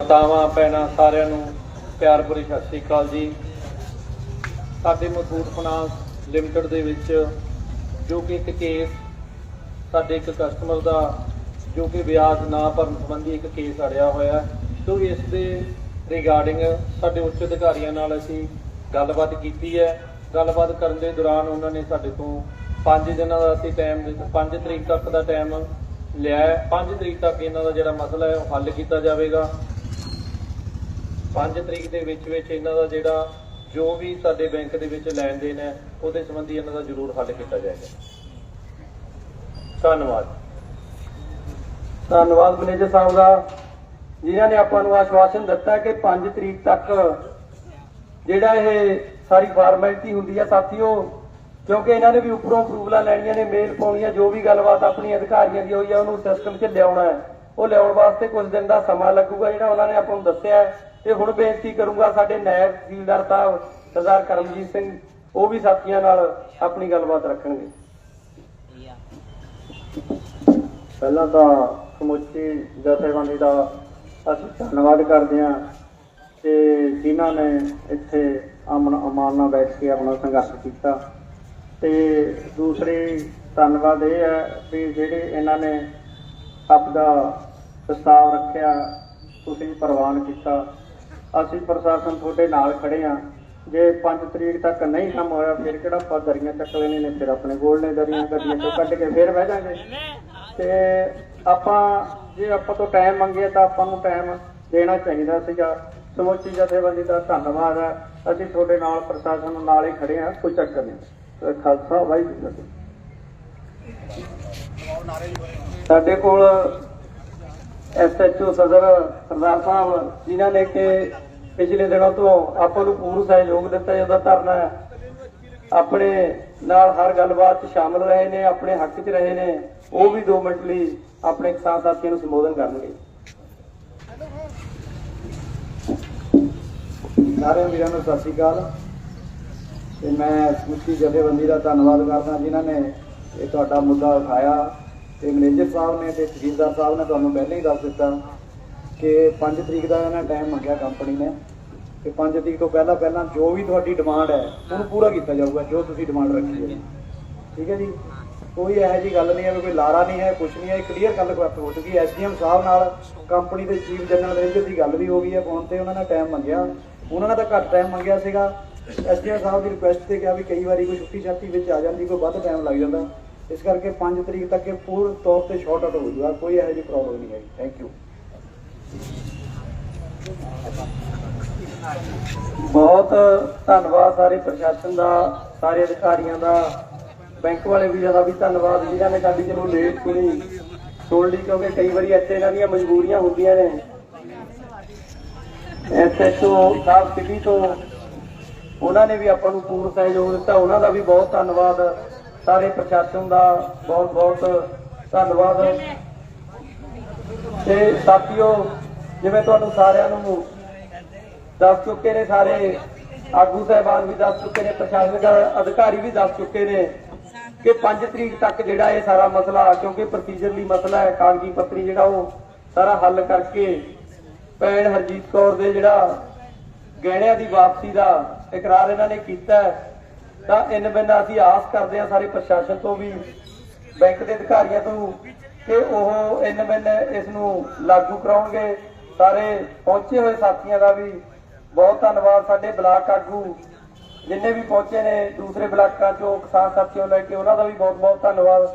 ਮਾਤਾਵਾਂ, ਭੈਣਾਂ ਸਾਰਿਆਂ ਨੂੰ ਪਿਆਰ ਭਰੀ ਸਤਿ ਸ੍ਰੀ ਅਕਾਲ ਜੀ। ਸਾਡੇ ਮਥੂਟ ਫਾਈਨਾਂਸ ਲਿਮਟਿਡ ਦੇ ਵਿੱਚ ਜੋ ਕਿ ਇੱਕ ਕੇਸ ਸਾਡੇ ਇੱਕ ਕਸਟਮਰ ਦਾ ਜੋ ਕਿ ਵਿਆਜ ਨਾ ਭਰਨ ਸੰਬੰਧੀ ਇੱਕ ਕੇਸ ਅੜਿਆ ਹੋਇਆ ਸੋ ਇਸ ਦੇ ਰਿਗਾਰਡਿੰਗ ਸਾਡੇ ਉੱਚ ਅਧਿਕਾਰੀਆਂ ਨਾਲ ਅਸੀਂ ਗੱਲਬਾਤ ਕੀਤੀ ਹੈ। ਗੱਲਬਾਤ ਕਰਨ ਦੇ ਦੌਰਾਨ ਉਹਨਾਂ ਨੇ ਸਾਡੇ ਤੋਂ 5 ਦਿਨਾਂ ਦਾ ਅਸੀਂ ਟਾਈਮ ਦਿੱਤਾ 5 ਤਰੀਕ ਤੱਕ ਦਾ ਟਾਈਮ ਲਿਆ ਹੈ। 5 ਤਰੀਕ ਤੱਕ ਇਹਨਾਂ ਦਾ ਜਿਹੜਾ ਮਸਲਾ ਹੈ ਉਹ ਹੱਲ ਕੀਤਾ ਜਾਵੇਗਾ। 5 ਤਰੀਕ ਦੇ ਵਿੱਚ ਵਿੱਚ ਇਹਨਾਂ ਦਾ ਜਿਹੜਾ ਜੋ ਵੀ ਸਾਡੇ ਬੈਂਕ ਦੇ ਵਿੱਚ ਲੈਣ ਦੇਣ ਹੈ, ਉਹਦੇ ਸੰਬੰਧੀ ਇਹਨਾਂ ਦਾ ਜ਼ਰੂਰ ਹੱਲ ਕੀਤਾ ਜਾਏਗਾ। ਧੰਨਵਾਦ। ਧੰਨਵਾਦ ਮੈਨੇਜਰ ਸਾਹਿਬ ਦਾ, ਜਿਨ੍ਹਾਂ ਨੇ ਆਪਾਂ ਨੂੰ ਆਸ਼ਵਾਸਨ ਦਿੱਤਾ ਕਿ 5 ਤਰੀਕ ਤੱਕ ਜਿਹੜਾ ਇਹ ਸਾਰੀ ਫਾਰਮੈਲਿਟੀ ਹੁੰਦੀ ਆ ਸਾਥੀਓ, ਕਿਉਂਕਿ ਇਹਨਾਂ ਨੇ ਵੀ ਉੱਪਰੋਂ ਅਪਰੂਵਲਾਂ ਲੈਣੀਆਂ ਨੇ ਮੇਲ ਪਾਉਣੀਆਂ, ਜੋ ਵੀ ਗੱਲਬਾਤ ਆਪਣੀ ਅਧਿਕਾਰੀਆਂ ਦੀ ਹੋਈ ਆ, ਉਹਨੂੰ ਸਿਸਟਮ 'ਚ ਲਿਆਉਣਾ ਹੈ। ਉਹ ਲਿਆਉਣ ਵਾਸਤੇ ਕੁਝ ਦਿਨ ਦਾ ਸਮਾਂ ਲੱਗੂਗਾ, ਜਿਹੜਾ ਉਹਨਾਂ ਨੇ ਆਪਾਂ ਨੂੰ ਦੱਸਿਆ ਤੇ ਹੁਣ ਬੇਨਤੀ ਕਰੂੰਗਾ ਸਾਡੇ ਨਾਇਬ ਤਹਿਸੀਲਦਾਰ ਸਾਹਿਬ, ਸਰਦਾਰ ਕਰਮਜੀਤ ਸਿੰਘ, ਉਹ ਵੀ ਸਾਥੀਆਂ ਨਾਲ ਆਪਣੀ ਗੱਲਬਾਤ ਰੱਖਣਗੇ। ਪਹਿਲਾਂ ਤਾਂ ਸਮੁੱਚੀ ਜਥੇਬੰਦੀ ਦਾ ਅਸੀਂ ਧੰਨਵਾਦ ਕਰਦੇ ਹਾਂ ਕਿ ਜਿਨ੍ਹਾਂ ਨੇ ਇੱਥੇ ਅਮਨ ਅਮਾਨ ਨਾਲ ਬੈਠ ਕੇ ਆਪਣਾ ਸੰਘਰਸ਼ ਕੀਤਾ। ਤੇ ਦੂਸਰੀ ਧੰਨਵਾਦ ਇਹ ਹੈ ਵੀ ਜਿਹੜੇ ਇਹਨਾਂ ਨੇ ਆਪਦਾ ਪ੍ਰਸਤਾਵ ਰੱਖਿਆ ਤੁਸੀਂ ਪ੍ਰਵਾਨ ਕੀਤਾ। ਅਸੀਂ ਪ੍ਰਸ਼ਾਸਨ ਤੁਹਾਡੇ ਨਾਲ ਖੜੇ ਹਾਂ ਜੇ 5 ਤਰੀਕ ਤੱਕ ਨਹੀਂ ਕੰਮ ਹੋਇਆ ਫਿਰ ਕਿਹੜਾ ਆਪਾਂ ਦਰੀਆਂ ਚੱਕ ਲੈਣੇ ਨੇ ਫਿਰ ਆਪਣੇ ਕੋਲ ਨੇ ਦਰੀਆਂ ਗੱਡੀਆਂ ਚੋਂ ਕੱਢ ਕੇ ਫਿਰ ਬਹਿ ਜਾਾਂਗੇ। ਤੇ ਆਪਾਂ ਜੇ ਆਪਾਂ ਤੋਂ ਟਾਈਮ ਮੰਗਿਆ ਤਾਂ ਆਪਾਂ ਨੂੰ ਟਾਈਮ ਦੇਣਾ ਚਾਹੀਦਾ ਸੀਗਾ। ਸਮੁੱਚੀ ਜਥੇਬੰਦੀ ਦਾ ਧੰਨਵਾਦ ਹੈ। ਅਸੀਂ ਤੁਹਾਡੇ ਨਾਲ ਪ੍ਰਸ਼ਾਸਨ ਨਾਲ ਹੀ ਖੜੇ ਹਾਂ ਕੋਈ ਚੱਕਰ ਨਹੀਂ। ਤੇ ਖਾਲਸਾ। ਵਾਹਿਗੁਰੂ। ਸਾਡੇ ਕੋਲ ਐਸਐਚਓ ਸਦਰ ਸਰਦਾਰ ਸਾਹਿਬ, ਜਿਨ੍ਹਾਂ ਨੇ ਕਿ ਪਿਛਲੇ ਦਿਨਾਂ ਤੋਂ ਆਪਾਂ ਨੂੰ ਪੂਰਨ ਸਹਿਯੋਗ ਦਿੱਤਾ ਜਾਂਦਾ ਧਰਨਾ ਆਪਣੇ ਨਾਲ ਹਰ ਗੱਲਬਾਤ 'ਚ ਸ਼ਾਮਲ ਰਹੇ ਨੇ, ਆਪਣੇ ਹੱਕ 'ਚ ਰਹੇ ਨੇ। ਉਹ ਵੀ 2 ਮਿੰਟ ਲਈ ਆਪਣੇ ਕਿਸਾਨ ਸਾਥੀਆਂ ਨੂੰ ਸੰਬੋਧਨ ਕਰਨਗੇ। ਸਾਰਿਆਂ ਵੀਰਾਂ ਨੂੰ ਸਤਿ ਸ਼੍ਰੀ ਅਕਾਲ। ਤੇ ਮੈਂ ਸਮੁੱਚੀ ਜਥੇਬੰਦੀ ਦਾ ਧੰਨਵਾਦ ਕਰਦਾ, ਜਿਨ੍ਹਾਂ ਨੇ ਇਹ ਤੁਹਾਡਾ ਮੁੱਦਾ ਉਠਾਇਆ। ਤੇ ਮੈਨੇਜਰ ਸਾਹਿਬ ਨੇ ਤੇ ਤਹਿਸੀਲਦਾਰ ਸਾਹਿਬ ਨੇ ਤੁਹਾਨੂੰ ਪਹਿਲਾਂ ਹੀ ਦੱਸ ਦਿੱਤਾ ਕਿ 5 ਤਰੀਕ ਦਾ ਇਹਨਾਂ ਟਾਈਮ ਮੰਗਿਆ ਕੰਪਨੀ ਨੇ ਤੇ 5 ਤਰੀਕ ਤੋਂ ਪਹਿਲਾਂ ਪਹਿਲਾਂ ਜੋ ਵੀ ਤੁਹਾਡੀ ਡਿਮਾਂਡ ਹੈ, ਉਹਨੂੰ ਪੂਰਾ ਕੀਤਾ ਜਾਊਗਾ, ਜੋ ਤੁਸੀਂ ਡਿਮਾਂਡ ਰੱਖੀ ਹੈ। ਠੀਕ ਹੈ ਜੀ? ਕੋਈ ਇਹੋ ਜੀ ਗੱਲ ਨਹੀਂ ਹੈ ਵੀ ਕੋਈ ਲਾਰਾ ਨਹੀਂ ਹੈ ਕੁਝ ਨਹੀਂ ਹੈ ਕਲੀਅਰ ਗੱਲ ਪ੍ਰਾਪਤ ਹੋ ਚੁੱਕੀ ਹੈ। ਐਸਡੀਐਮ ਸਾਹਿਬ ਨਾਲ ਕੰਪਨੀ ਦੇ ਚੀਫ ਜਨਰਲ ਮੈਨੇਜਰ ਦੀ ਗੱਲ ਵੀ ਹੋ ਗਈ ਹੈ ਫੋਨ ਤੇ ਉਹਨਾਂ ਨੇ ਟਾਈਮ ਮੰਗਿਆ। ਉਹਨਾਂ ਨੇ ਤਾਂ ਘੱਟ ਟਾਈਮ ਮੰਗਿਆ ਸੀਗਾ। ਐਸਡੀਐਮ ਸਾਹਿਬ ਦੀ ਰਿਕੁਐਸਟ ਤੇ ਕਿਹਾ ਵੀ ਕਈ ਵਾਰੀ ਕੋਈ ਛੁੱਟੀ ਛਾਤੀ ਵਿੱਚ ਆ ਜਾਂਦੀ, ਕੋਈ ਵੱਧ ਟਾਈਮ ਲੱਗ ਜਾਂਦਾ। ਇਸ ਕਰਕੇ 5 ਤਰੀਕ ਤੱਕ ਇਹ ਪੂਰ ਤੌਰ ਤੇ ਸ਼ਾਰਟ ਆਊਟ ਹੋ ਜਾਊਗਾ, ਕੋਈ ਇਹੋ ਜਿਹੀ ਪ੍ਰੋਬਲਮ ਨਹੀਂ ਹੈ ਥੈਂਕ ਯੂ ਬਹੁਤ ਧੰਨਵਾਦ ਸਾਰੇ ਪ੍ਰਸ਼ਾਸਨ ਦਾ, ਸਾਰੇ ਅਧਿਕਾਰੀਆਂ ਦਾ। ਬੈਂਕ ਵਾਲੇ ਵੀਰਾਂ ਦਾ ਵੀ ਧੰਨਵਾਦ, ਜਿਨ੍ਹਾਂ ਨੇ ਸਾਡੀ ਚਲੋ ਲੇਟ ਸੁਣੀ ਸੁਣ ਲਈ, ਕਿਉਂਕਿ ਕਈ ਵਾਰੀ ਇੱਥੇ ਇਹਨਾਂ ਦੀਆਂ ਮਜਬੂਰੀਆਂ ਹੁੰਦੀਆਂ ਨੇ। ਐਸਐਚਓ ਸਾਹਿਬ ਸਿਟੀ ਤੋਂ, ਉਹਨਾਂ ਨੇ ਵੀ ਆਪਾਂ ਨੂੰ ਪੂਰਨ ਸਹਿਯੋਗ ਦਿੱਤਾ। ਉਹਨਾਂ ਦਾ ਵੀ ਬਹੁਤ ਧੰਨਵਾਦ। ਸਾਰੇ ਪ੍ਰਸ਼ਾਸਨ ਦਾ ਬਹੁਤ ਬਹੁਤ ਧੰਨਵਾਦ। ਤੇ ਸਾਥੀਓ, ਜਿਵੇਂ ਤੁਹਾਨੂੰ ਸਾਰਿਆਂ ਨੂੰ ਦੱਸ ਚੁੱਕੇ ਨੇ ਸਾਰੇ, ਆਗੂ ਸਾਹਿਬਾਨ ਵੀ ਦੱਸ ਚੁੱਕੇ ਨੇ, ਪ੍ਰਸ਼ਾਸਨਿਕ ਅਧਿਕਾਰੀ ਵੀ ਦੱਸ ਚੁੱਕੇ ਨੇ ਕਿ 5 ਤਰੀਕ ਤੱਕ ਜਿਹੜਾ ਇਹ ਸਾਰਾ ਮਸਲਾ, ਕਿਉਂਕਿ ਪ੍ਰੋਸੀਜਰਲੀ ਮਸਲਾ ਹੈ, ਕਾਗਜ਼ੀ ਪੱਤਰੀ ਜਿਹੜਾ ਉਹ ਸਾਰਾ ਹੱਲ ਕਰਕੇ ਭੈਣ ਹਰਜੀਤ ਕੌਰ ਦੇ ਜਿਹੜਾ ਗਹਿਣਿਆਂ ਦੀ ਵਾਪਸੀ ਦਾ ਇਕਰਾਰ ਇਹਨਾਂ ਨੇ ਕੀਤਾ ਤਾਂ ਇਨ ਬਿਨਾਂ ਅਸੀਂ ਆਸ ਕਰਦੇ ਹਾਂ ਸਾਰੇ ਪ੍ਰਸ਼ਾਸਨ ਤੋਂ ਵੀ, ਬੈਂਕ ਦੇ ਅਧਿਕਾਰੀਆਂ ਤੋਂ ਕਿ ਉਹ ਇਨ ਬਿਨ ਇਸ ਨੂੰ ਲਾਗੂ ਕਰਾਉਣਗੇ। ਸਾਰੇ ਪਹੁੰਚੇ ਹੋਏ ਸਾਥੀਆਂ ਦਾ ਵੀ ਬਹੁਤ ਧੰਨਵਾਦ ਸਾਡੇ ਬਲਾਕ ਆਗੂ, ਜਿੰਨੇ ਵੀ ਪਹੁੰਚੇ ਨੇ ਦੂਸਰੇ ਬਲਾਕਾਂ ਚੋਂ ਕਿਸਾਨ ਸਾਥੀਆਂ ਲੈ ਕੇ, ਉਹਨਾਂ ਦਾ ਵੀ ਬਹੁਤ ਬਹੁਤ ਧੰਨਵਾਦ।